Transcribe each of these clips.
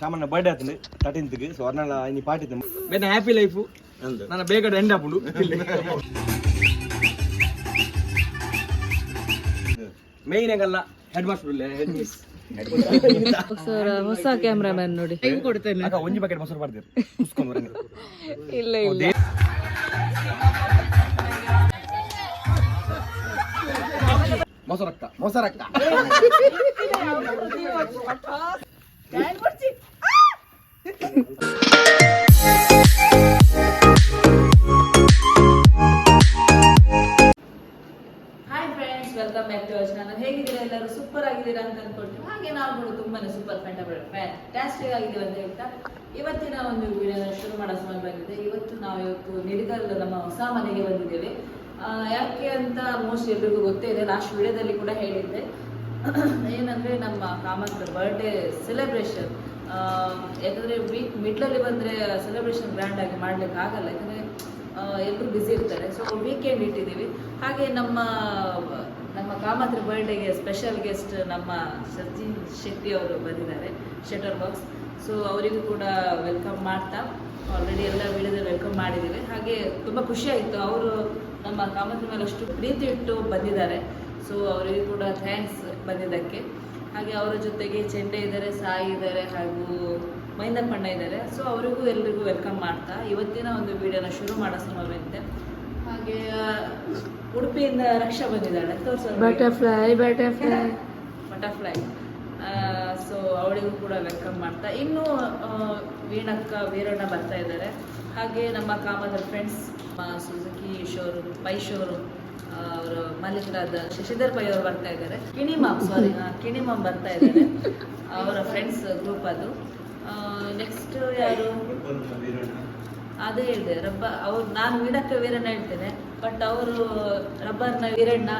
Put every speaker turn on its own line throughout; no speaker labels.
Shamanna birthday ಆತಂದು ತರ್ಟೀನ್ತ್ಗೆ so ಅರ್ನಾಳ ಇನಿ ಪಾರ್ಟಿ ಬೇರೆ ಹ್ಯಾಪಿ ಲೈಫು ನನ್ನ ಬೇಗ ಎಂಡ್ ಆಪುಂಡು ಮೇಯ್ನ್ ಆಗಲ್ಲ head master head miss
sir ಹೊಸ ಕ್ಯಾಮ್ರಾಮನ್ ನೋಡಿ
ಅಕ್ಕ ಒಂಜಿ ಬಕೆಟ್ ಮೊಸರು ಬರ್ತೀರಿ ಕುಸ್ಕೊಂಡು ಬರಂಗ
ಇಲ್ಲ ಇಲ್ಲ
ಮೊಸರಕ್ಕ ಮೊಸರಕ್ಕ
hi friends welcome back to our ಹೇಗಿದ್ದೀರಾ ಎಲ್ಲರೂ? ಸೂಪರ್ ಆಗಿದ್ದೀರಾ ಅಂತ ಅನ್ಕೊಳ್ತೀವಿ ಹಾಗೆ ನಾವು ಕೂಡ ತುಂಬಾನೇ ಸೂಪರ್ ಫ್ಯಾಂಟಾಸ್ಟಿಕ್ ಆಗಿದ್ದೀವಿ ಅಂತ ಹೇಳ್ತಾ. ಇವತ್ತಿನ ಒಂದು ವಿಡಿಯೋನ ಶುರು ಮಾಡೋ ಸಮಯ ಬಂದಿದೆ. ಇವತ್ತು ನಾವು ಇವತ್ತು ನಿಡಿಗಲ್ ನಮ್ಮ ಹೊಸ ಮನೆಗೆ ಬಂದಿದ್ದೇವೆ. ಯಾಕೆ ಅಂತ ಆಲ್ಮೋಸ್ಟ್ ಎಲ್ರಿಗೂ ಗೊತ್ತೇ ಇದೆ. ಲಾಸ್ಟ್ ವಿಡಿಯೋದಲ್ಲಿ ಕೂಡ ಹೇಳಿದ್ದೆ. ಏನಂದ್ರೆ ನಮ್ಮ ಕಾಮತ್ ಬರ್ಡೇ ಸೆಲೆಬ್ರೇಷನ್ ಯಾಕಂದ್ರೆ ವೀಕ್ ಮಿಡ್ಲಲ್ಲಿ ಬಂದ್ರೆ ಸೆಲೆಬ್ರೇಷನ್ ಗ್ರ್ಯಾಂಡ್ ಆಗಿ ಮಾಡ್ಲಿಕ್ಕೆ ಆಗಲ್ಲ ಯಾಕಂದ್ರೆ ಎಲ್ಲರೂ ಬ್ಯುಸಿ ಇರ್ತಾರೆ. ಸೊ ವೀಕೆಂಡ್ ಇಟ್ಟಿದ್ದೀವಿ. ಹಾಗೆ ನಮ್ಮ ನಮ್ಮ ಕಾಮತ್ರ ಬರ್ಡೇಗೆ ಸ್ಪೆಷಲ್ ಗೆಸ್ಟ್ ನಮ್ಮ ಸಚಿನ್ ಶೆಟ್ಟಿ ಅವರು ಬಂದಿದ್ದಾರೆ ಶೆಟರ್ ಬಾಕ್ಸ್ ಸೊ ಅವರಿಗೂ ಕೂಡ ವೆಲ್ಕಮ್ ಮಾಡ್ತಾ ಆಲ್ರೆಡಿ ಎಲ್ಲ ವಿಡಿಯೋದಲ್ಲಿ ವೆಲ್ಕಮ್ ಮಾಡಿದ್ದೀವಿ. ಹಾಗೆ ತುಂಬ ಖುಷಿ ಆಯಿತು. ಅವರು ನಮ್ಮ ಕಾಮತ್ರ ಮೇಲೆ ಅಷ್ಟು ಪ್ರೀತಿ ಇಟ್ಟು ಬಂದಿದ್ದಾರೆ. ಸೊ ಅವರಿಗೂ ಕೂಡ ಥ್ಯಾಂಕ್ಸ್ ಬಂದಿದ್ದಕ್ಕೆ. ಹಾಗೆ ಅವರ ಜೊತೆಗೆ ಚೆಂಡೆ ಇದ್ದಾರೆ ಸಾಯಿ ಇದ್ದಾರೆ ಹಾಗೂ ಮೈಂದಪ್ಪಣ್ಣ ಇದ್ದಾರೆ. ಸೊ ಅವರಿಗೂ ಎಲ್ರಿಗೂ ವೆಲ್ಕಮ್ ಮಾಡ್ತಾ ಇವತ್ತಿನ ಒಂದು ವಿಡಿಯೋನ ಶುರು ಮಾಡೋ ಸಮಯವಂತೆ ಹಾಗೆ ಉಡುಪಿಯಿಂದ ರಕ್ಷಾ ಬಂದಿದ್ದಾಳೆ. ತೋರಿಸೋ
ಬಟರ್ಫ್ಲೈ ಬಟರ್ಫ್ಲೈ
ಬಟರ್ಫ್ಲೈ ಸೊ ಅವಳಿಗೂ ಕೂಡ ವೆಲ್ಕಮ್ ಮಾಡ್ತಾ. ಇನ್ನು ವೀಣಕ್ಕ ವೀರಣ್ಣ ಬರ್ತಾ ಇದ್ದಾರೆ. ಹಾಗೆ ನಮ್ಮ ಕಾಮದ friends Suzuki showroom by showroom ಅವರು ಮಾಲೀಕರಾದ ಶಶಿಧರ್ ಪೈ ಅವರು ಬರ್ತಾ ಇದ್ದಾರೆ. ಕಿಣಿಮಾಮ್ ಸಾರಿ ಕಿಣಿಮಾಮ್ ಬರ್ತಾ ಇದ್ದಾರೆ. ಅವರ ಫ್ರೆಂಡ್ಸ್ ಗ್ರೂಪ್ ಅದು. ನೆಕ್ಸ್ಟ್ ಯಾರು? ಅದೇ ಹೇಳಿದೆ ರಬ್ಬ ಅವ್ರು ನಾನು ವೀಣಕ್ಕ ವೀರಣ್ಣ ಹೇಳ್ತೇನೆ ಬಟ್ ಅವರು ರಬ್ಬರ್ನ ವೀರಣ್ಣ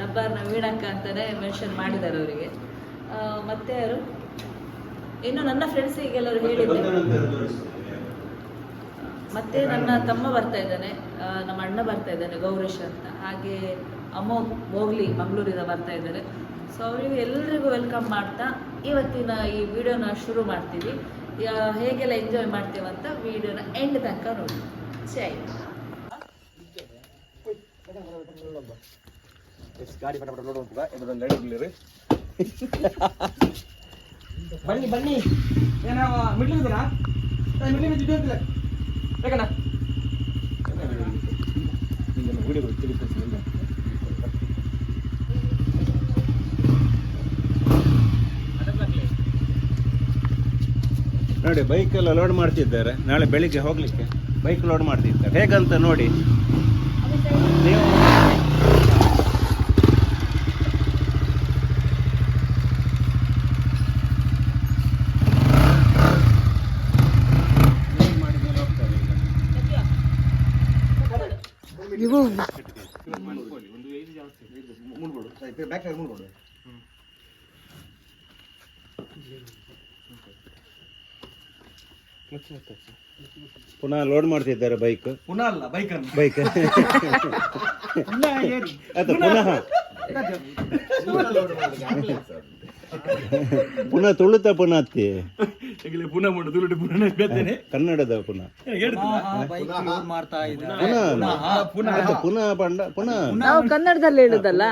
ರಬ್ಬರ್ನ ವೀಣಕ್ಕ ಅಂತಾನೆ ಮೆನ್ಷನ್ ಮಾಡಿದ್ದಾರೆ ಅವರಿಗೆ. ಮತ್ತೆ ಯಾರು? ಇನ್ನು ನನ್ನ ಫ್ರೆಂಡ್ಸಿಗೆಲ್ಲರೂ ಹೇಳಿದ್ದೆ ಮತ್ತೆ ನನ್ನ ತಮ್ಮ ಬರ್ತಾ ಇದ್ದಾನೆ. ನಮ್ಮ ಅಣ್ಣ ಬರ್ತಾ ಇದ್ದಾನೆ, ಗೌರೀಶ್ ಅಂತ. ಹಾಗೆ ಅಮ್ಮ ಹೋಗ್ಲಿ, ಮಂಗಳೂರಿಂದ ಬರ್ತಾ ಇದ್ದಾರೆ. ಸೊ ಅವರಿಗೆ ಎಲ್ಲರಿಗೂ ವೆಲ್ಕಮ್ ಮಾಡ್ತಾ ಇವತ್ತಿನ ಈ ವಿಡಿಯೋನ ಶುರು ಮಾಡ್ತೀವಿ. ಹೇಗೆಲ್ಲ ಎಂಜಾಯ್ ಮಾಡ್ತೀವಂತ ವಿಡಿಯೋನ ಎಂಡ್ ತನಕ ನೋಡಿ.
ಎಸ್ ಗಾಡಿ ಬನ್ನಿ ಬನ್ನಿ. ಏನ ಮಿಡ್ಲ್ ಇದೀನಾ ಮಿಡ್ಲ್ ಬೇಕಣ್ಣ
ನೋಡಿ ಬೈಕ್ ಎಲ್ಲ ಲೋಡ್ ಮಾಡ್ತಿದ್ದಾರೆ. ನಾಳೆ ಬೆಳಿಗ್ಗೆ ಹೋಗ್ಲಿಕ್ಕೆ. ಬೈಕ್ ಲೋಡ್ ಮಾಡ್ತಿದ್ದಾರೆ. ಹೇಗಂತ ನೋಡಿ. ನೀವು ಏನ್ ಮಾಡಿದ್ಮೇಲೆ ಹೋಗ್ತಾರೆ ಈಗ.
ಇವು
ಮುಂದ್ಕೊಡು ಬ್ಯಾಕ್ ಸೈಡ್ ಮುಂದ್ಕೊಡು
ಪುನಃ ಲೋಡ್ ಮಾಡ್ತಿದ್ದಾರೆ ಬೈಕ್
ಪುನಃ ಅಲ್ಲ ಬೈಕ್ ಅನ್ನು.
ಬೈಕ್ ಅದು ಪುನಃ ಪುನಃ? ತುಳುತ ಪುನಃ ಅತ್ತಿ?
ಈಗಲೇ ಪುನಃ ಮಾಡು ದುರುಡು ಪುನಃ ಬೇತೇನೆ
ಕನ್ನಡದ ಪುನಃ.
ಮಾಡ್ತಾ
ಪುನಃ
ಪುನಃ
ಅದು ಪುನಃ ಪಂಡ ಪುನಃ.
ನಾವು ಕನ್ನಡದಲ್ಲಿ ಹೇಳುದಲ್ಲ?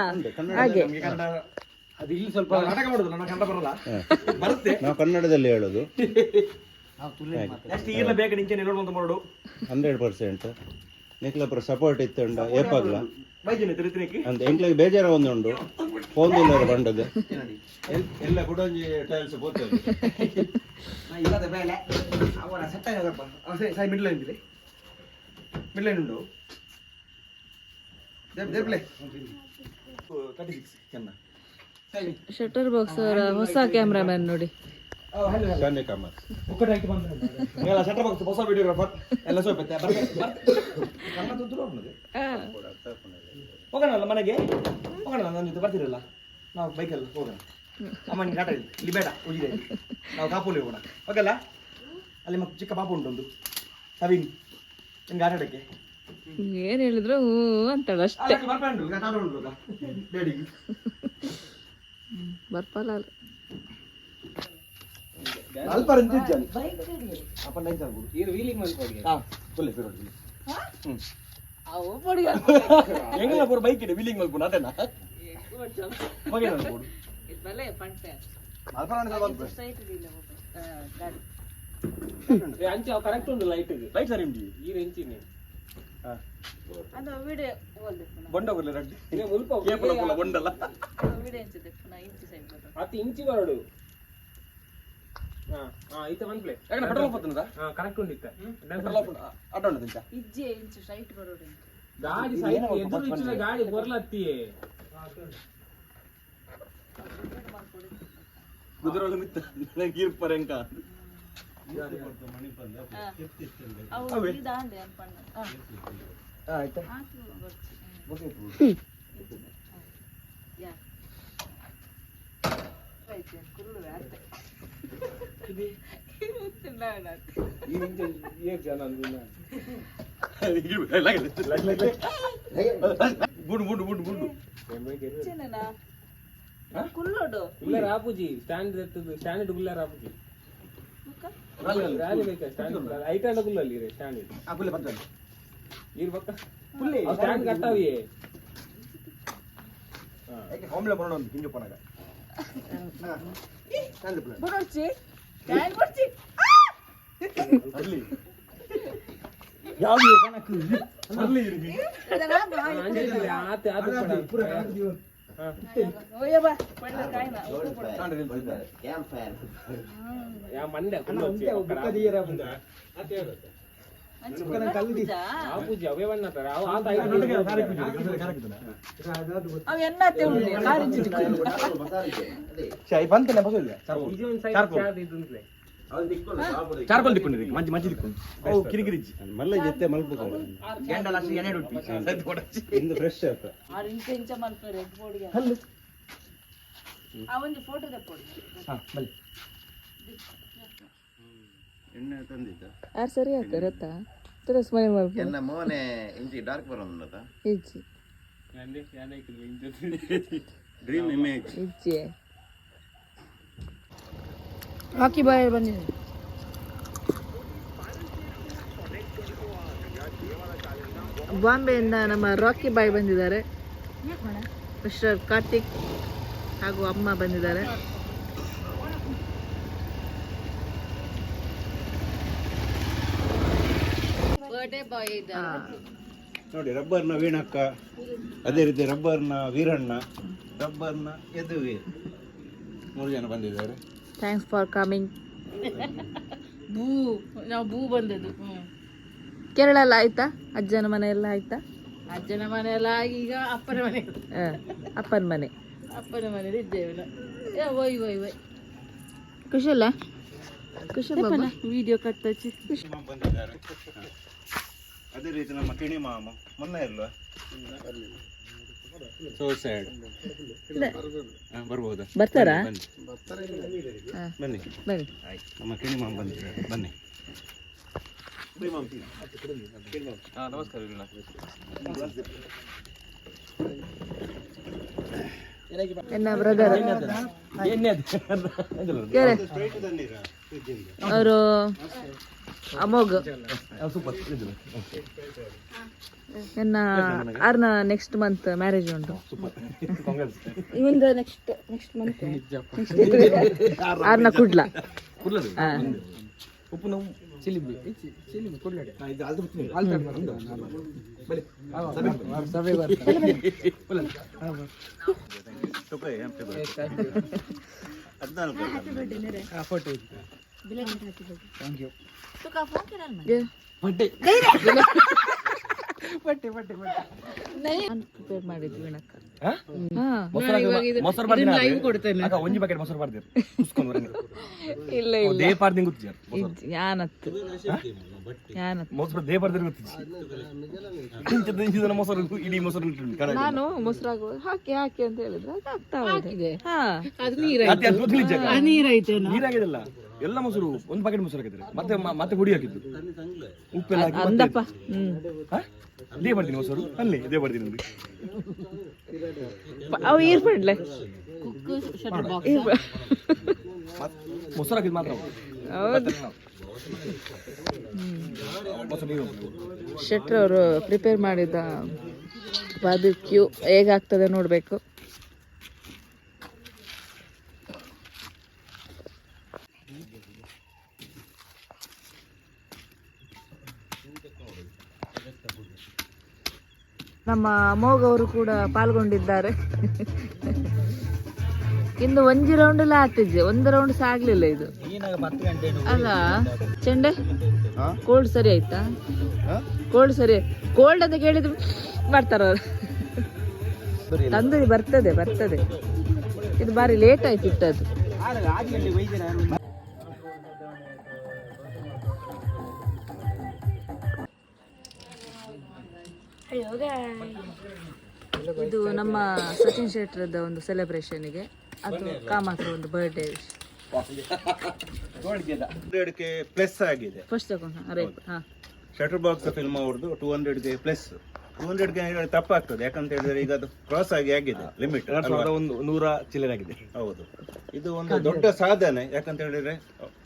ಹಾಗೆ.
ಅದು ಇಲ್ಲಿ ಸ್ವಲ್ಪ ನಾಟಕ ಮಾಡುದಿಲ್ಲ ನಾನು ಕನ್ನಡ ಬರಲ್ಲ. ಬರುತ್ತೆ.
ನಾವು ಕನ್ನಡದಲ್ಲಿ ಹೇಳೋದು.
ನೆಕ್ಸ್ಟ್ ಬೇಕು ನಿಂಚೆ
ಹಂಡ್ರೆಡ್ ಪರ್ಸೆಂಟ್ ನಿಕ್ಲಪುರ ಸಪೋರ್ಟ್ ಏಪಾಗ್ಲ ಅಂತ ಎಂಕ್ಲಿಗೆ ಬೇಜಾರ ಒಂದುಂಡು ಫೋನ್ ಇಲ್ಲ ಬಂಡದು ಎಲ್ಲ ಕುಡೊಂಜಿ ಟೈಲ್ಸ್ ಬೋತದೆ
ಇಲ್ಲದ ಮೇಲೆ ಅವರ ಸೆಟ್ ಆಗಪ್ಪ ಸಾಯಿ ಮಿಡ್ಲ್ ಲೈನ್ ಇದೆ ಮಿಡ್ಲ್ ಲೈನ್ ಉಂಟು. ದೇಪ್ಲೆ ತರ್ಟಿ ಸಿಕ್ಸ್ ಚೆನ್ನ
ಶಟರ್ ಬಾಕ್ಸ್ ಅವರ ಹೊಸ ಕ್ಯಾಮ್ರಾಮನ್ ನೋಡಿ.
ಕಾಮತ್
ಒಕ್ಕಟಾಗಿ ಬಂದ ಎಲ್ಲ ಬಾಕ್ಸ್ ಹೊಸ ವಿಡಿಯೋಗ್ರಾಫರ್ ಎಲ್ಲ ಹೋಗೋಣ ಅಲ್ಲ ಮನೆಗೆ? ಹೋಗೋಣ ನನ್ನ ಜೊತೆ ಬರ್ತಿರಲ್ಲ. ನಾವು ಬೈಕಲ್ಲಿ ಹೋಗೋಣ. ಅಮ್ಮ ನೀನು ಆಟ ಇಲ್ಲ ಇಲ್ಲಿ ಬೇಡ ಉಜಿದೆ ನಾವು ಕಾಪುಲಿ ಹೋಗೋಣ. ಹೋಗಲ್ಲ? ಅಲ್ಲಿ ಮತ್ತೆ ಚಿಕ್ಕ ಪಾಪು ಉಂಟು ಒಂದು. ಸವಿನ್ ನಿಮ್ಗೆ ಆಟ ಆಡಕ್ಕೆ
ಏನ್ ಹೇಳಿದ್ರು? ಹೂ ಅಂತಾಳ ಅಷ್ಟೇ.
ಬರ್ಪಂಡು ಈಗ ಆಟ ಉಂಟು ಬೇಡಿಗೆ
ಬರ್ಪಲ್ಲ
ಅಲ್ಪ ರಂಜು ಇಜ್ಜಾಲಿ ಅಪ್ಪ ನೈನ್? ಆಗ್ಬೋದು
ಇದು ವೀಲಿಂಗ್ ಮಾಡ್ಕೊಡಿ
ಹಾ. ಫುಲ್ ಫಿರೋಡ್ ಹೆಂಗಲ್ಲ ಪೂರ ಬೈಕ್
ಪಂಟೆ
ಅಲ್ಪ ನಾನು ಸ್ವಲ್ಪ
ಸ್ಟ್ರೈಟ್ ಇಲ್ಲ ಗಾಡಿ.
ಏ, ಅಂಚೆ ಅವು ಕರೆಕ್ಟ್ ಉಂಡು ಲೈಟ್
ಲೈಟ್ ಸರಿ ಉಂಟು.
ಈ ರೆಂಚಿನಿ
ಹಾ.
ಅದು ವಿಡಿಯೋ
ಬೊಂಡ ಬರ್ಲಿ ರಡ್ಡಿ.
ಮುಲ್ಪ
ಪುಲ್ಲ ಬೊಂಡಲ್ಲ.
ವಿಡಿಯೋ ಇಂಚು ಸೈಡ್
ಹತ್ತು ಇಂಚಿ ಬರಡು. ಹಾ ಹಾ ಈತ ಒನ್ ಪ್ಲೇಟ್
ಯಾಕಂದ್ರೆ ಪೆಟ್ರೋಲ್ ಪತ್ತನದ
ಹಾ ಕರೆಕ್ಟ್ ಉಂಟು ಇತ್ತ
ಪೆಟ್ರೋಲ್ ಅಡ್ಡ ಉಂಟು ತಿಂತ
ಇಜ್ಜೆ ಇಂಚು ಸ್ಟ್ರೈಟ್ ಬರೋದು
ಗಾಡಿ ಸೈಡ್ ಎದುರು ಇಚ್ಚಿನ ಗಾಡಿ ಬರ್ಲತ್ತಿ
ಕುದುರೋಳು ಮಿತ್ತ ಗೀರ್ ಪರಂಕ
ಅವು ಇದಾಂಡೆ
ಬುಡು ಬುಡು ಬುಡು ಬುಡು
ಕುಲ್ಲೋಡು
ಗುಲ್ಲರ್ ರಾಪುಜಿ ಸ್ಟ್ಯಾಂಡ್ ಎತ್ತದು ಸ್ಟ್ಯಾಂಡ್ ಗುಲ್ಲ ರಾಪುಜಿ ರ್ಯಾಲಿ ಬೇಕಾ ಸ್ಟ್ಯಾಂಡ್ ಐಟಂಡ ಗುಲ್ಲಲ್ಲಿ ರೀ ಸ್ಟ್ಯಾಂಡ್ ಇದು
ಆ
ಪಕ್ಕ ಫುಲ್ಲಿ ಸ್ಟ್ಯಾಂಡ್ ಕಟ್ಟಾವಿ ಹಾ
ಹೋಮ್ಲೆ ಬರೋಣ ಹಿಂಗೆ ಪನಗ
ಬರ್ಚಿ
ಅಲ್ಲಿ ಯಾವ್ದು ಕಣಕ್ಕು ಅಲ್ಲಿ ಇರ್ಲಿ
ಅಂಜಲಿ ಆತ ಆತ ಪಡ ಹಾ
ಓಯ್ಯ
చార్కోల్ దిక్కుండి
మంచి
మంచి దిక్కుండి ఓ
కిరికిరిచ్చి మళ్ళీ చెప్తే మలుపుకోవాలి గంటల ఎన్నెడు ఇందు
ఫ్రెష్ హలో ఫోటో
తెప్పండి మళ్ళీ ಎಣ್ಣೆ
ಆರು
ತಂದಿದ್ದ.
ಯಾರು ಸರಿ ಆಯ್ತು ಗೊತ್ತಾ ತರ ಸ್ಮೈಲ್ ಮಾಡ್ಬೋದು
ಎಲ್ಲ ಮೋನೆ ಇಂಚಿ ಡಾರ್ಕ್ ಬರೋದ
ಇಜ್ಜಿ
ಡ್ರೀಮ್ ಇಮೇಜ್
ಇಜ್ಜಿ
ರಾಕಿ ಬಾಯ್ ಬಂದಿದೆ.
ಬಾಂಬೆಯಿಂದ ನಮ್ಮ ರಾಕಿ ಬಾಯ್ ಬಂದಿದ್ದಾರೆ. ಮಿಸ್ಟರ್ ಕಾರ್ತಿಕ್ ಹಾಗೂ ಅಮ್ಮ ಬಂದಿದ್ದಾರೆ.
ಬರ್ಡೇ
ಬಾಯ್ನ.
ನೋಡಿ ರಬ್ಬರ್ನ ವೀಣಕ್ಕ ಅದೇ ರೀತಿ ರಬ್ಬರ್ನ ವೀರಣ್ಣ ರಬ್ಬರ್ನ ಎದುವೆ ಮೂರು ಜನ ಬಂದಿದ್ದಾರೆ.
ಥ್ಯಾಂಕ್ಸ್ ಫಾರ್ ಕಮಿಂಗ್
ಭೂ ನಾವು ಭೂ ಬಂದದ್ದು.
ಕೇರಳ ಎಲ್ಲ ಆಯ್ತಾ? ಅಜ್ಜನ ಮನೆ ಎಲ್ಲ ಆಯ್ತಾ?
ಅಜ್ಜನ ಮನೆ ಮನೆಯಲ್ಲ ಈಗ ಅಪ್ಪನ ಮನೆ.
ಅಪ್ಪನ ಮನೆ.
ಅಪ್ಪನ ಮನೇಲಿ ಇದ್ದೇವೆ ನಾವು. ವೈ ವೈ ಒಯ್ ಒಯ್.
ಬಾಬಾ.
ವಿಡಿಯೋ ಕಟ್ಟಚ್ಚಿ
ಮಾಮ ಬಂದಿದ್ದಾರೆ. ಅದೇ ರೀತಿ ನಮ್ಮ ಕಿಣಿ ಮಾಮ. ಮೊನ್ನೆ ಇಲ್ವಾ? ಸೋ ಸ್ಯಾಡ್ ಬರ್ಬೋದಾ?
ಬರ್ತಾರಾ?
ಬನ್ನಿ. ಬನ್ನಿ. ನಮ್ಮ ಕಿಣಿ ಮಾಮ ಬಂದಿದ್ದಾರೆ. ಬನ್ನಿ.
ಹಾ ನಮಸ್ಕಾರ.
ಎನ್ನ ಬ್ರದರ್ ಅವರು ಅಮೋಘ್. ಎನ್ನ ಆರ್ನ ನೆಕ್ಸ್ಟ್ ಮಂತ್ ಮ್ಯಾರೇಜ್ ಉಂಟು ಇವಂದ ನೆಕ್ಸ್ಟ್ ನೆಕ್ಸ್ಟ್ ಮಂತ್ ಆರ್ನ ಕುಡ್ಲ ಹಾ.
ಚಿಲಿಬಿ ಚಿಲಿಬಿ ಕೊಡ್ಲಾಡೆ ಇದು ಅದು ಬಿಟ್ಟು ಉಂಟು. ಬನ್ನಿ. ಸಭೆ.
ತುಪ್ಪ ಹ್ಯಾಪಿ ಬರ್ತ್ಡೇ ಹದಿನಾಲ್ಕು
ಪ್ರಿಪೇರ್ ಮಾಡಿದ್ವಿ ವಿಣಕ್ಕ
ಹಾ?
ಹಾ
ಮೊಸರು ಮೊಸರು ಬರ್ದಿನ ಅಕ್ಕ, ಒಂಜಿ ಪ್ಯಾಕೆಟ್ ಮೊಸರು ಬರ್ದಿರು ಕುಸ್ಕೊಂಡು ಬರಂಗ
ಇಲ್ಲ ಇಲ್ಲ.
ದೇ ಪಾರ್ದಿಂಗ್ ಗೊತ್ತಿಜ್ಜಾರ್
ಇಜ್ಜಿ ಯಾನತ್ತು. ಯಾನತ್ತು.
ಮೊಸರು ದೇ ಪಾರ್ದಿರು ಗೊತ್ತಿಜ್ಜಿ ಇಂಚದ ಇಂಚದ ಮೊಸರು ಇಡೀ ಮೊಸರು ಇಟ್ಟು ಕಡೆ
ನಾನು ಮೊಸರಾಗುವ ಹಾಕಿ ಹಾಕಿ ಅಂತ ಹೇಳಿದ್ರೆ ಅದು ಆಗ್ತಾ ಹಾ.
ನೀರಾಗಿದಲ್ಲ? ಎಲ್ಲ ಮೊಸರು ಒಂದು ಪ್ಯಾಕೆಟ್ ಮೊಸರು ಹಾಕಿದ್ರೆ. ಮತ್ತೆ ಮತ್ತೆ ಹುಡಿ ಹಾಕಿದ್ದು. ಉಪ್ಪೆಲ್ಲ ಹಾಕಿ
ಹ್ಮ್
ಬರ್ತೀನಿ ಮೊಸರು ಅಲ್ಲಿ ಇದೇ ಬರ್ತೀನಿ
ಪ- ಅವು ಈರ್ಪಡ್ಲೆ
ಮೊಸರು ಹಾಕಿದ್ ಮಾತ್ರ
ಹೌದು. ಶೆಟ್ರ್ ಅವರು ಪ್ರಿಪೇರ್ ಮಾಡಿದ ಬಾರ್ಬಿಕ್ಯೂ ಹೇಗಾಗ್ತದೆ ನೋಡಬೇಕು. ನಮ್ಮ ಅಮೋಘ ಅವರು ಕೂಡ ಪಾಲ್ಗೊಂಡಿದ್ದಾರೆ. ಇನ್ನು ಒಂದು ರೌಂಡ್ ಎಲ್ಲ ಆಗ್ತಿದ್ದೆ ಒಂದು ರೌಂಡ್ ಸಹ ಆಗ್ಲಿಲ್ಲ ಇದು? ಅಲ್ಲ ಚೆಂಡೆ? ಕೋಲ್ಡ್ ಸರಿ ಆಯ್ತಾ? ಕೋಲ್ಡ್ ಸರಿ ಕೋಲ್ಡ್ ಅಂತ ಕೇಳಿದ್ರು ಮಾಡ್ತಾರ ಅವ್ರು. ತಂದೂರಿ ಬರ್ತದೆ ಬರ್ತದೆ. ಇದು ಬಾರಿ ಲೇಟ್ ಆಯ್ತು ಇಟ್ಟದ್ದು ಇದು ನಮ್ಮ ಸಚಿನ್ ಶೆಟ್ಟರದ ಒಂದು ಸೆಲೆಬ್ರೇಷನ್ಗೆ ಅದು ಕಾಮತ್ರ ಒಂದು ಬರ್ಡೇ
ಹಂಡ್ರೆಡ್ಗೆ ಪ್ಲಸ್ ಆಗಿದೆ.
ಫಸ್ಟ್ ತಗೊಂಡು ರೈಟ್ ಹಾ.
ಶಟರ್ ಬಾಕ್ಸ್ ಫಿಲ್ಮ್ ಅವ್ರದ್ದು ಟೂ ಹಂಡ್ರೆಡ್ಗೆ ಪ್ಲಸ್ ಟೂ ಹಂಡ್ರೆಡ್ಗೆ ತಪ್ಪಾಗ್ತದೆ ಯಾಕಂತ ಹೇಳಿದ್ರೆ ಈಗ ಅದು ಕ್ರಾಸ್ ಆಗಿ ಆಗಿದೆ ಲಿಮಿಟ್
ಒಂದು ನೂರ ಚಿಲ್ಲರೆ ಆಗಿದೆ
ಹೌದು. ಇದು ಒಂದು ದೊಡ್ಡ ಸಾಧನೆ ಯಾಕಂತ ಹೇಳಿದ್ರೆ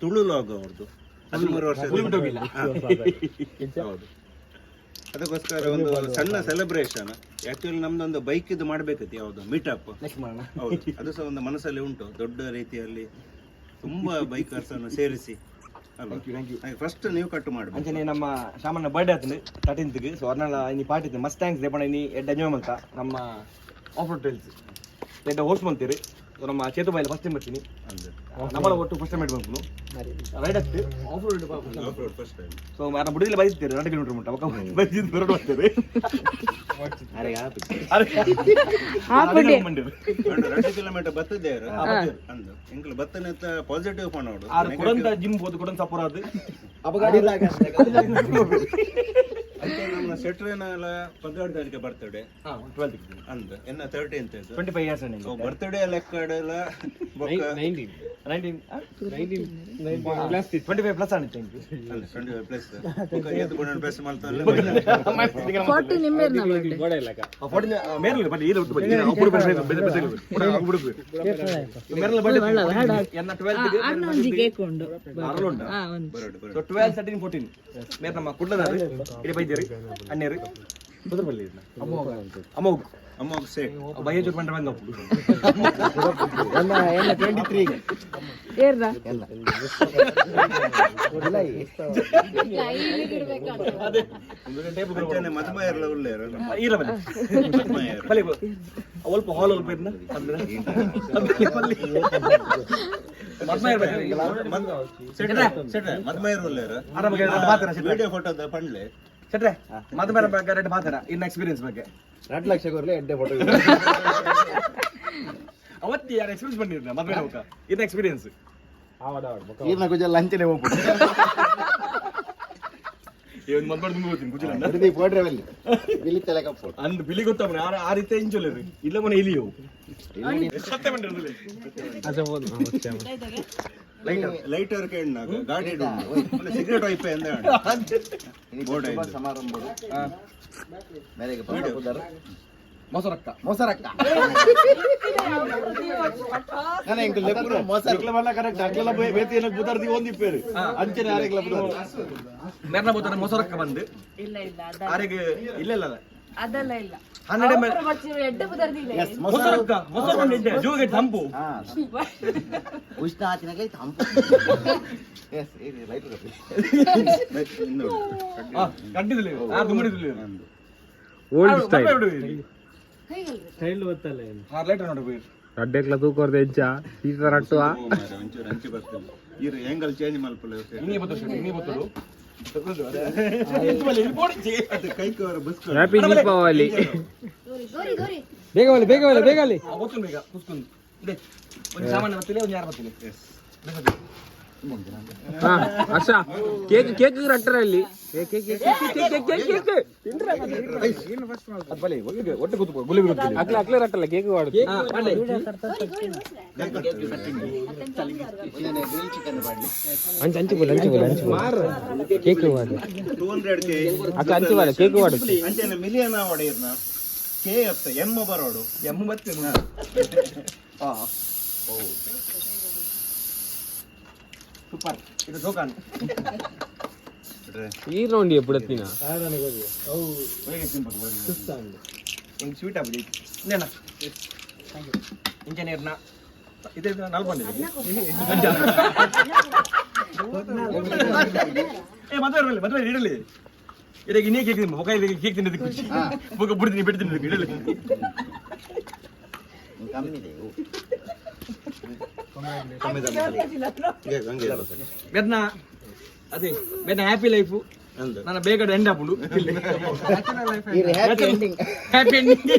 ತುಳು ಲಾಗ್ ಅವ್ರದ್ದು ಹದಿಮೂರು ವರ್ಷ ಹೌದು. ಅದಕ್ಕೋಸ್ಕರ ಒಂದು ಸಣ್ಣ ಸೆಲೆಬ್ರೇಷನ್ ಆಕ್ಚುಲಿ ನಮ್ದೊಂದು ಬೈಕ್ ಇದು ಮಾಡ್ಬೇಕಿತ್ತು ಯಾವುದು ಮೀಟಪ್ ಹೌದು. ಅದು ಸಹ ಒಂದು ಮನಸ್ಸಲ್ಲಿ ಉಂಟು. ದೊಡ್ಡ ರೀತಿಯಲ್ಲಿ ತುಂಬಾ ಬೈಕರ್ಸ್ ಅನ್ನು ಸೇರಿಸಿ. ಫಸ್ಟ್ ನೀವು ಕಟ್ ಮಾಡಿ
ಅಂಚನೆ ನಮ್ಮ ಶಾಮಣ್ಣ ಬರ್ಡೇ ಆತಂದು ತರ್ಟೀನ್ತ್ಗೆ ಸೊ ಅರ್ನಾಳ ಇನಿ ಪಾರ್ಟಿ ಇತ್ತು. ಮಸ್ತ್ ಥ್ಯಾಂಕ್ಸ್ ರೇಪಣ ಇನಿ ಎಡ್ಡ ಎಂಜಾಯ್ ನಮ್ಮ ಆಫರ್ ಟೈಲ್ಸ್ ಎಡ್ಡ ಹೋಸ್ಟ್ ಮಂತೀರಿ ಸೊ ನಮ್ಮ ಚೇತು ಬಾಯಿಲಿ ಫಸ್ಟ್ ಟೈಮ್ ಬರ್ತೀನಿ ನಮ್ಮಳ ಒಟ್ಟು ಫಸ್ಟ್ ಟೈಮ್ ಬಂತು ride ಆಗ್ತಿ off road
first time
so ಮಾರ ಬುಡಿದಲ್ಲಿ ಬೈತೀರಿ ಎರಡು ಕಿಲೋಮೀಟರ್ ಮುಟ್ಟ ಅವಾಗ ಬೈದಿದ್ದು ಹೊರಡು ಬರ್ತೀರಿ ಅರೆ
ಎರಡು ಕಿಲೋಮೀಟರ್ ಬರ್ತದೆ ಅಂದು ಎಂಕ್ಲು ಬತ್ತನೆ ಪಾಸಿಟಿವ್ ಪಣೋಡು
ಆರು ಕುಡಂತ ಜಿಮ್ ಹೋದು ಕುಡಂತ ಸಪುರ ಅದು
ನಮ್ಮ ಸೆಟ್ರೇನೆಲ್ಲ ಪದ್ನಾರು ತಾರೀಕು ಬರ್ತಡೆ ಎನ್ನ ಇನ್ನ ಅಂತ
ಟ್ವೆಂಟಿ ಫೈವ್ ಇಯರ್ಸ್ ಅಂడి
birthday ಲೆಕ್ಕಡೆಲ್ಲ nineteen
nineteen nineteen plus twenty five plus ಅಂడి thank you
twenty five plus ಎದ್ದು ಗುಣ ಪ್ಲಸ್ ಮಾಡ್ತಾರೆ
ಫಾರ್ಟಿ
ನಿಮ್ಮ ಗೋಡೆ ಇಲ್ಲ ಬನ್ನಿ ಇಲ್ಲಿ ಬನ್ನಿ ಬನ್ನಿ ಮೇರಲ್ಲ ಬನ್ನಿ ಎನ್ನ ಟ್ವೆಲ್ತ್
ಕೇಕ್ ಉಂಡು
ಸೊ ತರ್ಟೀನ್ ಫೋರ್ಟೀನ್ ನಮ್ಮ ಕುಡ್ಲದ ಹೆಸರು ಅಣ್ಣರು ಬದರ್ಬಲ್ಲಿ ಅಮೋಘ್
ಅಮೋಘ್ ಸೇಟ್
ಭಯ ಚೂರು ಪಂಡ್ರೆ ಬಂದ ಟ್ವೆಂಟಿ ತ್ರೀ
ಏರ್ದ ಮಧುಮಯರ್ಲ ಉಳ್ಳೆ
ಇಲ್ಲ ಬಲೆ ಅಲ್ಪ ಹಾಲ್ ಅಲ್ಪ ಇರ್ನ ಮಧುಮಯರ್
ಮಧುಮಯರ್ ಉಳ್ಳೆ
ಆರಾಮಾಗಿ ಮಾತ್ರ
ವಿಡಿಯೋ ಫೋಟೋ ಪಂಡ್ಲೆ
ಸಟ್ರೆ ಮತ್ತೆ ಬೇರೆ ಬಗ್ಗೆ ಮಾತಾಡ ಇನ್ನ ಎಕ್ಸ್ಪೀರಿಯನ್ಸ್ ಬಗ್ಗೆ.
ಎರಡು ಲಕ್ಷ ಕೊಡ್ಲಿ ಎಡ್ಡೆ ಫೋಟೋ
ಅವತ್ತಿ ಯಾರು ಎಕ್ಸ್ಪೀರಿಯನ್ಸ್ ಬಂದಿರಲಿಲ್ಲ ಮದುವೆ ಹೋಗ ಇನ್ನ ಎಕ್ಸ್ಪೀರಿಯನ್ಸ್
ಈರ್ನ ಕುಜ ಲಂಚನೆ ಹೋಗ್ಬಿಟ್ಟು
ಇವನ್ ಮಲ್ಬಾರ್ದು ತುಂಬ ಗುಜರಾತ್ ಕುಜಿಲ್ಲ
ಬೋಡ್ರೆ ಅಲ್ಲಿ ಬಿಲಿ ತಲೆ ಕಪ್ಪು.
ಅಂದ್ ಬಿಲಿ ಗೊತ್ತವ್ರೆ ಆ ಆ ರೀತಿ ಇಂಚೊಲ್ರಿ ಇಲ್ಲ ಮನೆ ಇಲಿಯೋ ಸತ್ಯ ಬಂದಿರಲಿಲ್ಲ
ಲೈಟರ್. ಕೇಳಿನಾಗ ಗಾಡಿ ಸಿಗರೇಟ್ ವೈಪ್ ಎಂದ ಬೋರ್ಡ್
ಸಮಾರಂಭಗಳು ಮೇರೆಗೆ
ಮೊಸರಕ್ಕ.
ಮೊಸರಕ್ಕ. ನಾನು ಎಂಕ್ ಲೆಪ್ಪುರು ಮೊಸರು.
ಇಕ್ಲ ಬಣ್ಣ ಕರೆಕ್ಟ್ ಅಕ್ಲೆಲ್ಲ ಬೇತಿ ಒಂದಿಪ್ಪೇರು
ಅಂಚನೆ
ಮೆರ್ನ ಬೋತಾರ ಮೊಸರಕ್ಕ ಬಂದು.
ಇಲ್ಲ ಇಲ್ಲ ಅದ
ಆರೆಗೆ ಇಲ್ಲ ಇಲ್ಲ
ಅದೆಲ್ಲ ಇಲ್ಲ.
ಹನ್ನೆರಡು ಮೇಲೆ
ಎಡ್ಡೆ ಬದರ್ದಿಲ್ಲ
ಮೊಸರಕ್ಕ ಮೊಸರು ಬಂದಿದ್ದೆ ಜೋಗೆ ತಂಪು.
ಹಾ. ಉಷ್ಣ ಆಚಿನಾಗಲಿ ತಂಪು. ಎಸ್ ಲೈಟ್
ಇನ್ನು
ಕಂಟಿದ್ಲಿ ಆ ದುಮ್ಮಡಿದ್ಲಿ
ಓಲ್ಡ್ ಸ್ಟೈಲ್
ಆರು ಲೀಟರ್ ನೋಡಿ ಬೀರ್
ಅಡ್ಡೆಕ್ಲ ತೂಕೋರ್ದೆ ಹೆಂಚ ಈ ತರ ಅಟ್ಟುವ
ಓ ಮಾರ್ರೆ, ಒಂಚೂರು ಹಂಚಿ ಬರ್ತದೆ ಇರು ಎಂಗಲ್ ಚೇಂಜ್ ಮಲ್ಪಲೆ
ಇನ್ನೇ ಬತ್ತು ಶೆಟ್ಟಿ ಇನ್ನೇ ಬತ್ತದು
ಅದು ಕೈಕವರ ಬಸ್ಕೊ
ಹ್ಯಾಪಿ ದೀಪಾವಳಿ
ಬೇಗ ಬಲ್ಲಿ ಬೇಗ ಬಲ್ಲಿ ಬೇಗ ಅಲ್ಲಿ
ಗೊತ್ತು ಬೇಗ ಕುಸ್ಕೊಂಡು ಇದೆ ಒಂದು ಸಾಮಾನ್ಯ ಬತ್ತಿಲ್ಲ ಒಂದು ಯಾರು ಬತ್ತಿಲ್ಲ
ಹಾ ಹರ್ಷ ಕೇಕ್ ಕೇಕ್ ಅಟ್ಟರಲ್ಲಿ
ಅಲ್ಲಿ ಒಟ್ಟು ಕೂತ್ಕೋ ಗುಲಾಬಿ
ಅಕ್ಲೆ ಅಕ್ಲೆ ರಟ್ಟಲ್ಲ ಕೇಕ್
ಮಾಡು
ಅಂಚು ಅಂಚು ಬೋಲ್ ಅಂಚು ಬೋಲ್ ಮಾರ. ಕೇಕ್
ಕೆ
ಅಕ್ಕ ಅಂಚು ವಾಡು ಕೇಕ್
ಮಾಡು ಮಿಲಿಯನ್ ಹೊಡೆಯಿರ್ನ ಕೆ ಎಮ್ಮ ಬರೋಡು.
ಎಮ್ಮ ಬರ್ತೀನಿ ಹಾ. ಸೂಪರ್ ಇದು ದೋಕಾನ್
ಈ ರೌಂಡ್
ಎಪ್ಪಡತ್ತಿನ ಒಂದು ಸ್ವೀಟ್ ಆಗ್ಬಿಡಿ ಇನ್ನೇನ ಇಂಜಿನಿಯರ್ನ ಇದೇ ನಾಲ್ಕೊಂಡಿದ್ದೀನಿ ಏ ಮದುವೆ ಇರಲಿ ಮದುವೆ ಇರಲಿ ಇದಕ್ಕೆ ಇನ್ನೇ ಕೇಕ್ ತಿನ್ಬೇಕು ಕೇಕ್ ತಿನ್ನೋದಕ್ಕೆ ಮುಖ ಬಿಡ್ತೀನಿ ಬಿಡ್ತೀನಿ ಇಡಲಿ
ಕಮ್ಮಿದೆ
ಬೆನ್ನ ಅದೇ ಬೆನ್ನ ಹ್ಯಾಪಿ ಲೈಫು ನನ್ನ ಬೇಗ ಎಂಡ್ ಆಪುಂಡು ಹ್ಯಾಪಿ ಎಂಡಿಂಗ್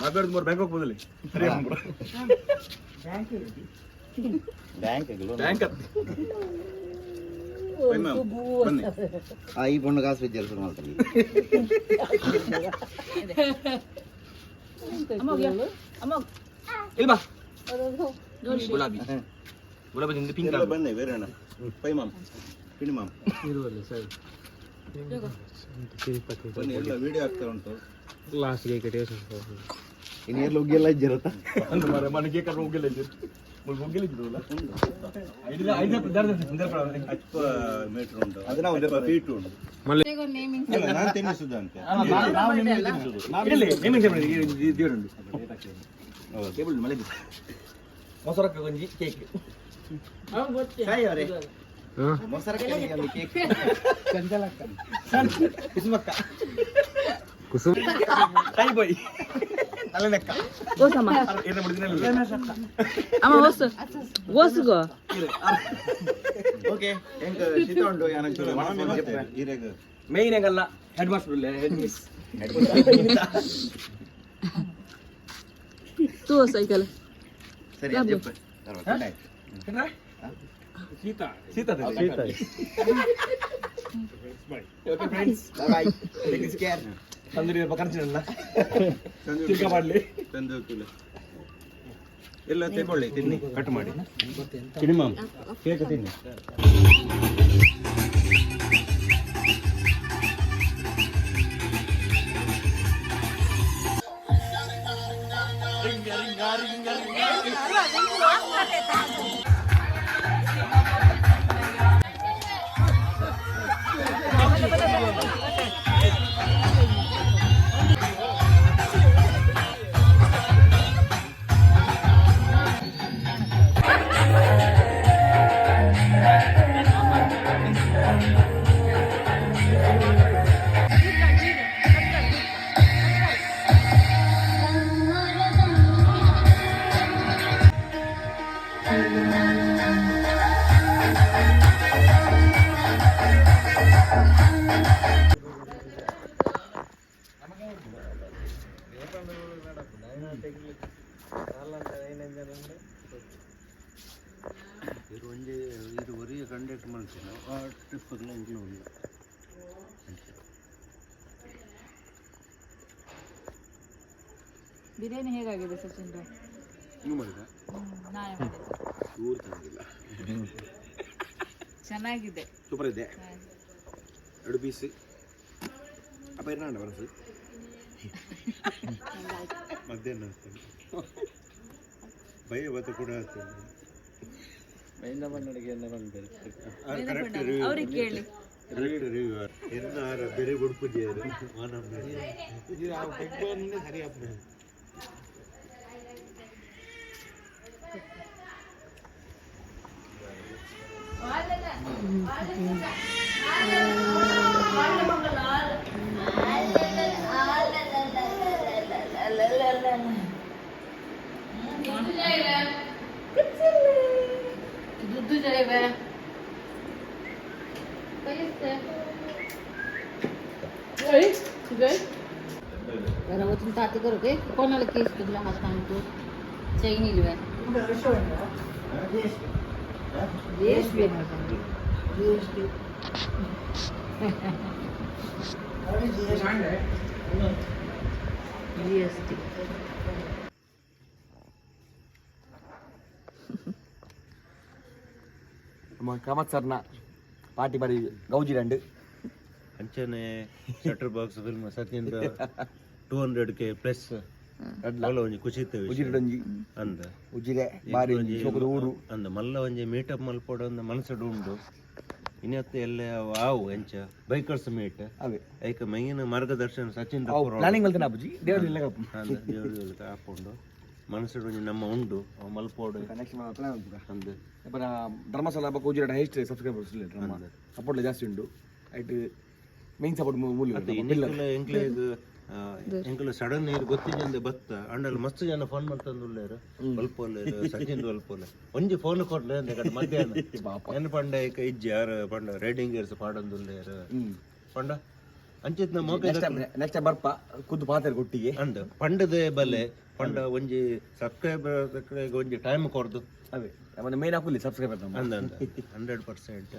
ಮಾತಾಡಿದ ಮೂರು ಬ್ಯಾಂಕ್ ಹೋಗ್ಬೋದಲ್ಲಿ ಸರಿ
ಬ್ಯಾಂಕ್
ಬ್ಯಾಂಕ್
ಬನ್ನಿ
ಆ ಈ ಪೊಣ್ಣು ಕಾಸು ಬಿದ್ದರೆ ಶುರು ಮಾಡ್ತಾರೆ
ಇಲ್ವಾ ಗುಲಾಬಿ ಗುಲಾಬಿ ತಿಂದು ಪಿಂಕ್
ಎಲ್ಲ ಬನ್ನಿ ಬೇರೆಣ್ಣ ಪೈ ಮಾಮ್ ಪಿಣಿ ಮಾಮ್ ಬನ್ನಿ ಎಲ್ಲ ವಿಡಿಯೋ ಆಗ್ತಾ ಉಂಟು
ಲಾಸ್ಟ್ ಕೇಕ್
ಇನ್ನು ಎಲ್ಲ ಉಗ್ಗೆಲ್ಲ ಇಜ್ಜಿರುತ್ತ
ಅಂದು ಮಾರೆ ಮನೆಗೆ ಕರ್ಕೊಂಡು ಹೋಗಿಲ್ಲ ಇದ್ದು ಮೊಸರಕ್ಕೆ ಗಂಜಿ ಕೇಕ್ ಕುಸುಮಕ್ಕ.
ಕುಸುಮ
ಬಾಯ್. ತಲೆ ಲೆಕ್ಕ
ಓಸಮ್ಮ
ಏನು
ಅಮ್ಮ ಓಸು ಓಸುಗೋ
ಓಕೆ ಹೆಂಗ ಶೀತ ಉಂಟು
ಮೇಯ್ನ್ ಆಗಲ್ಲ ಹೆಡ್ ಮಾಸ್ಟರ್ ಹೆಡ್ ಮಿಸ್
ತೂ ಸೈಕಲ್
ಸರಿ
Sita Sita Sita okay friends bye take care ತಂದಿರಿ ಖರ್ಚಿನಲ್ಲ ತಿರ್ಗಾ ಮಾಡ್ಲಿ.
ತಂದು ಹೋಗ್ತಿಲ್ಲ ಎಲ್ಲ ತಗೊಳ್ಳಿ ತಿನ್ನಿ ಕಟ್ ಮಾಡಿ. ತಿನ್ನಿ ಮಾಮ್ ಕೇಕ್ ತಿನ್ನಿ. ಇದು ಒರಿಯ ಆ ಮಾಡ್ತೀನಿ ಆ ಇಲ್ಲ ಉಂಟು
ಬಿರಿಯಾನಿ ಹೇಗಾಗಿದೆ ಸಚಿನ್
ನೀವು ಮಾಡಿದ ತಂದಿಲ್ಲ
ಚೆನ್ನಾಗಿದೆ.
ಸೂಪರ್ ಇದೆ. ಎರಡು ಪೀಸ್ ಅಪ್ಪ ಇರೋಣ ಬರಸು
ಮಧ್ಯಾಹ್ನ ಭಯ ಬತ್ತ ಕೂಡ ಆಗ್ತದೆ. ಕರೆಕ್ಟ್
ಅವ್ರಿಗೆ ಕೇಳಿ
ಕರೆಕ್ಟ್ ರಿವ್ಯೂ ಎನ್ನಾರ ಬೆರೆ दूर चले
हुए हैं बरं वचून ताते करू ते कोणाला केस तुझला हात सांगतो चैन इलू आहे
जीएसटी ಕಾಮತ್ ಸರ್ನ ಪಾರ್ಟಿ ಬಾರಿ ಗೌಜಿ ರಂಡು
ಅಂಚನೆ ಶಟರ್ ಬಾಕ್ಸ್ ಫಿಲ್ಮ್ ಸತ್ಯಂದ ಟೂ ಹಂಡ್ರೆಡ್ ಕೆ ಪ್ಲಸ್ ಒಂಜಿ
ಒಂಜಿ
ಅಂದ.
ಉಜಿರೆ ಬಾರಿ ಶೋಕದ ಊರು.
ಅಂದ ಮಲ್ಲ ಒಂಜಿ ಮೀಟಪ್ ಮಲ್ಪೋಡ ಒಂದು ಮನಸ್ಸಡು ಉಂಡು. ಇನ್ನತ್ತ ಎಲ್ಲ ಆವು ಎಂಚ ಬೈಕರ್ಸ್ ಮೀಟ್
ಅವೆ.
ಐಕ ಮೈನ ಮಾರ್ಗದರ್ಶನ ಸಚಿನ್
ಪ್ಲಾನಿಂಗ್ ಮಲ್ತನ ಅಪ್ಪುಜಿ? ದೇವ್ರ ಇಲ್ಲ
ಹಾಕೊಂಡು ಮನಸ್ಸಡು ಒಂಜಿ ನಮ್ಮ ಉಂಡು ಅವು ಮಲ್ಪೋಡು.
ನೆಕ್ಸ್ಟ್ ಪ್ಲಾನ್ ಉಂಟು
ಅಂದು
ಅಪ್ಪನ ಧರ್ಮಸ್ಥಳ ಬಕ್ಕ ಉಜಿರೆ ಹೈಸ್ಟ್ ಸಬ್ಸ್ಕ್ರೈಬರ್ಸ್ ಇಲ್ಲ ಡ್ರಾಮಾ. ಸಪೋರ್ಟ್ ಜಾಸ್ತಿ ಉಂಟು. ಐಟ್ ಮೇನ್ ಸಪೋರ್ಟ್ ಮೂಲ
ಮತ್ತೆ ಇನ್ನಿಕ್ಕಲ ಎಂಕ್ಲೆಗ್ ಎಂಕಲು ಸಡನ್ ನೀರು ಗೊತ್ತಿದ್ದಂದೆ ಬತ್ತ? ಅಂಡಲ್ ಮಸ್ತ್ ಜನ ಫೋನ್ ಮಾಡ್ತಂದುಲ್ಲೇರು ಬಲ್ಪೋಲೆ ಸಚಿನ್ ಬಲ್ಪೋಲೆ ಒಂಜಿ ಫೋನ್ ಕೊಡ್ಲೆ ಅಂದೆ ಕಡೆ ಮಧ್ಯಾಹ್ನ. ಏನ್ ಪಂಡ ಇಜ್ಜಿ ಯಾರು ಪಂಡ ರೈಡಿಂಗ್ ಗೇರ್ಸ್ ಪಾಡಂದುಲ್ಲೇರು ಪಂಡ? ಅಂಚಿತ್ ನಮ್ಮ ಮೋಕೆ
ನೆಕ್ಸ್ಟ್ ಬರ್ಪ ಕುದ್ದು ಪಾತ್ರೆ ಕೊಟ್ಟಿಗೆ
ಅಂದ ಪಂಡದ ಬಲೆ ಪಂಡ ಒಂಜಿ ಸಬ್ಸ್ಕ್ರೈಬರ್ ಒಂಜಿ ಟೈಮ್ ಕೊರ್ದು
ಅವೇ ಅವನ ಮೇನ್ ಹಾಕುಲಿ ಸಬ್ಸ್ಕ್ರೈಬರ್
ಅಂದ ಹಂಡ್ರೆಡ್ ಪರ್ಸೆಂಟ್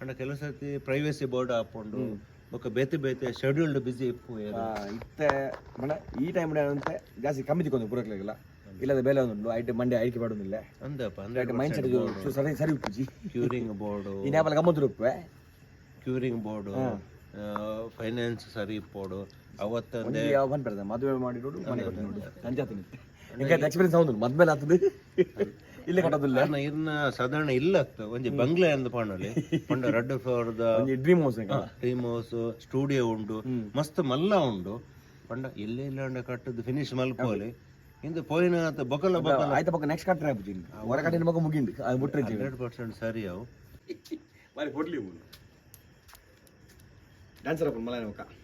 ಅಂಡ ಕೆಲವು ಸರ್ತಿ ಪ್ರೈವೇಸಿ ಬೋರ್ಡ್ ಹಾಕೊಂಡು ಬೊಕ್ಕ ಬೇತೆ ಬೇತೆ ಶೆಡ್ಯೂಲ್ಡ್ ಬಿಸಿ ಇಪ್ಪು
ಇತ್ತೆ ಮನೆ ಈ ಟೈಮ್ ಏನಂತೆ ಜಾಸ್ತಿ ಕಮ್ಮಿ ತಿಕ್ಕೊಂಡು ಪೂರಕ್ಲಾಗಿಲ್ಲ. ಇಲ್ಲದ ಬೇಲೆ ಒಂದು ಐಟ್ ಮಂಡೆ ಆಯ್ಕೆ ಮಾಡೋದಿಲ್ಲ.
ಅಂದಪ್ಪ ಅಂದ್ರೆ
ಮೈಂಡ್ ಸೆಟ್ ಸರಿ ಸರಿ ಉಪ್ಪುಜಿ
ಕ್ಯೂರಿಂಗ್ ಬೋರ್ಡ್
ಈ ನ್ಯಾಪಲ್ ಗಮ್ಮತ್ತು ರೂಪೆ
ಕ್ಯೂರಿಂಗ್ ಬೋರ್ಡು ಫೈನಾನ್ಸ್ ಸರಿ ಇಪ್ಪೋಡು ಅವತ್ತೊಂದೇ
ಯಾವ ಬಂದ್ಬಿಡ್ದೆ ಮದುವೆ ಮಾಡಿ ನೋಡು ಮನೆ ಕೊಟ್ಟು ನೋಡು ಅಂಜಾತೀನಿ ಈಗ ಎಕ್ಸ್ಪೀರಿಯನ್ಸ್ ಹೌದು ಮದ್ಮೇಲೆ ಆಗ್ತದೆ. ಇಲ್ಲೇ ಕಟ್ಟೋದಿಲ್ಲ
ನಾನು ಇರ್ನ ಸಾಧಾರಣ ಇಲ್ಲ ಒಂಜಿ ಬಂಗ್ಲೆ ಅಂತ ಪಾಂಡಲಿ ಪಂಡ ರೆಡ್ ಫ್ಲೋರ್ದ
ಒಂದು dream house
dream house studio ಉಂಡು ಮಸ್ತ್ ಮಲ್ಲ ಉಂಡು ಪಂಡ ಎಲ್ಲೇ ಇಲ್ಲ ಅಂಡ ಕಟ್ಟದ್ದು ಫಿನಿಶ್ ಮಲ್ಪೋಲಿ ಇಂದು ಪೋಯಿನ ಬೊಕಲ ಬೊಕಲ.
ಆಯ್ತ ಪಕ್ಕ ನೆಕ್ಸ್ಟ್ ಕಟ್ಟರೆ ಆಪುಜಿ ಹೊರಗಡೆ ಮಗ ಮುಗಿಂದು ಅದು ಮುಟ್ರೆ
ಹಂಡ್ರೆಡ್ ಪರ್ಸೆಂಟ್ ಸರಿ ಅವು.
ಬಾರಿ ಕೊಡ್ಲಿ ಡ್ಯಾನ್ಸರ್ ಅಪ್ಪ ಮಲ